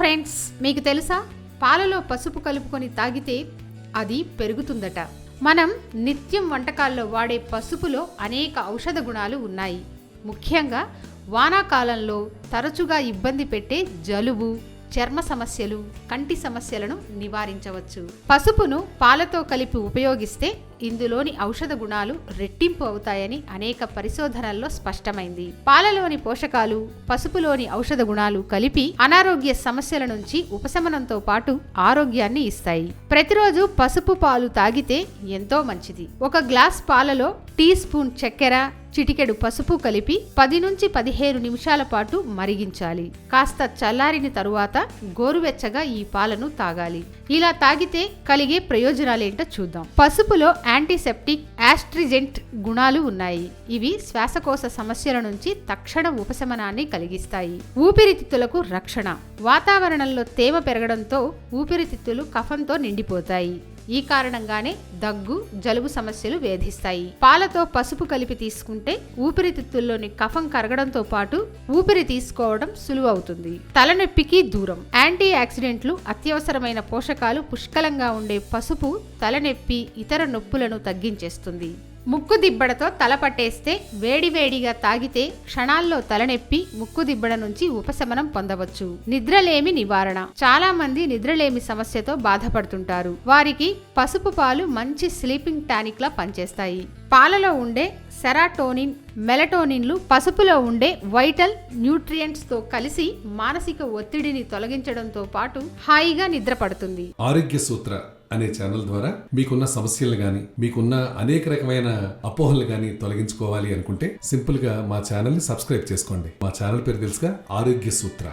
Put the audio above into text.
Friends మీకు తెలుసా? పాలలో పసుపు కలుపుకొని తాగితే అది పెరుగుతుందట. మనం నిత్యం వంటకాల్లో వాడే పసుపులో అనేక ఔషధ గుణాలు ఉన్నాయి. ముఖ్యంగా వానాకాలంలో తరచుగా ఇబ్బంది పెట్టే జలుబు చర్మ సమస్యలు కంటి సమస్యలను నివారించవచ్చు. పసుపును పాలతో కలిపి ఉపయోగిస్తే ఇందులోని ఔషధ గుణాలు రెట్టింపు అవుతాయని అనేక పరిశోధనల్లో స్పష్టమైంది. పాలలోని పోషకాలు పసుపులోని ఔషధ గుణాలు కలిపి అనారోగ్య సమస్యల నుంచి ఉపశమనంతో పాటు ఆరోగ్యాన్ని ఇస్తాయి. ప్రతిరోజు పసుపు పాలు తాగితే ఎంతో మంచిది. ఒక గ్లాస్ పాలలో టీ స్పూన్ చక్కెర చిటికెడు పసుపు కలిపి పది నుంచి పదిహేను నిమిషాల పాటు మరిగించాలి. కాస్త చల్లారిన తరువాత గోరువెచ్చగా ఈ పాలను తాగాలి. ఇలా తాగితే కలిగే ప్రయోజనాలేంటో చూద్దాం. పసుపులో యాంటీసెప్టిక్ యాస్ట్రిజెంట్ గుణాలు ఉన్నాయి. ఇవి శ్వాసకోశ సమస్యల నుంచి తక్షణ ఉపశమనాన్ని కలిగిస్తాయి. ఊపిరితిత్తులకు రక్షణ. వాతావరణంలో తేమ పెరగడంతో ఊపిరితిత్తులు కఫంతో నిండిపోతాయి. ఈ కారణంగానే దగ్గు జలుబు సమస్యలు వేధిస్తాయి. పాలతో పసుపు కలిపి తీసుకుంటే ఊపిరితిత్తుల్లోని కఫం కరగడంతో పాటు ఊపిరి తీసుకోవడం సులువవుతుంది. తలనొప్పికి దూరం. యాంటీ ఆక్సిడెంట్లు అత్యవసరమైన పోషకాలు పుష్కలంగా ఉండే పసుపు తలనొప్పి ఇతర నొప్పులను తగ్గించేస్తుంది. ముక్కు దిబ్బడతో తల పట్టేస్తే వేడివేడిగా తాగితే క్షణాల్లో తలనొప్పి ముక్కు దిబ్బడ నుంచి ఉపశమనం పొందవచ్చు. నిద్రలేమి నివారణ. చాలా మంది నిద్రలేమి సమస్యతో బాధపడుతుంటారు. వారికి పసుపు పాలు మంచి స్లీపింగ్ టానిక్ లా పనిచేస్తాయి. పాలలో ఉండే సెరాటోనిన్ మెలటోనిన్లు పసుపులో ఉండే వైటల్ న్యూట్రియంట్స్తో కలిసి మానసిక ఒత్తిడిని తొలగించడంతో పాటు హాయిగా నిద్రపడుతుంది. ఆరోగ్య సూత్ర అనే ఛానల్ ద్వారా మీకున్న సమస్యలు కానీ మీకున్న అనేక రకమైన అపోహలు కానీ తొలగించుకోవాలి అనుకుంటే సింపుల్గా మా ఛానల్ని సబ్స్క్రైబ్ చేసుకోండి. మా ఛానల్ పేరు తెలుసుగా ఆరోగ్య సూత్ర.